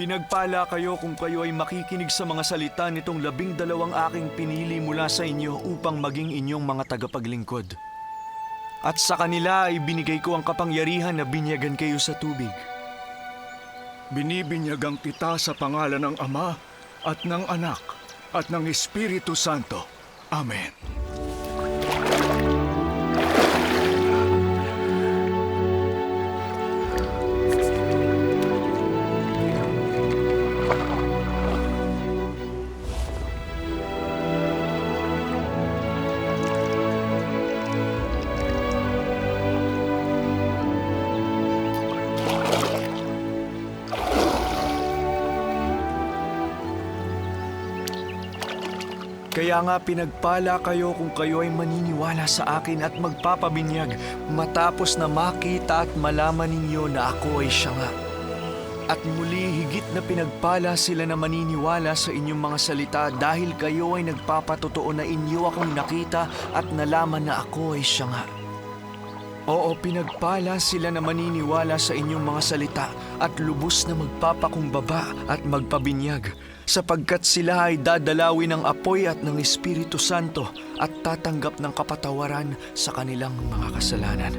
Pinagpala kayo kung kayo ay makikinig sa mga salita nitong labing dalawang aking pinili mula sa inyo upang maging inyong mga tagapaglingkod. At sa kanila ay binigay ko ang kapangyarihan na binyagan kayo sa tubig. Binibinyagang kita sa pangalan ng Ama at ng Anak at ng Espiritu Santo. Amen. Kaya nga pinagpala kayo kung kayo ay maniniwala sa akin at magpapabinyag matapos na makita at malaman ninyo na ako ay siya nga. At muli higit na pinagpala sila na maniniwala sa inyong mga salita dahil kayo ay nagpapatotoo na inyo akong nakita at nalaman na ako ay siya nga. Oo, pinagpala sila na maniniwala sa inyong mga salita at lubos na magpapakumbaba at magpabinyag sapagkat sila ay dadalawin ng apoy at ng Espiritu Santo at tatanggap ng kapatawaran sa kanilang mga kasalanan.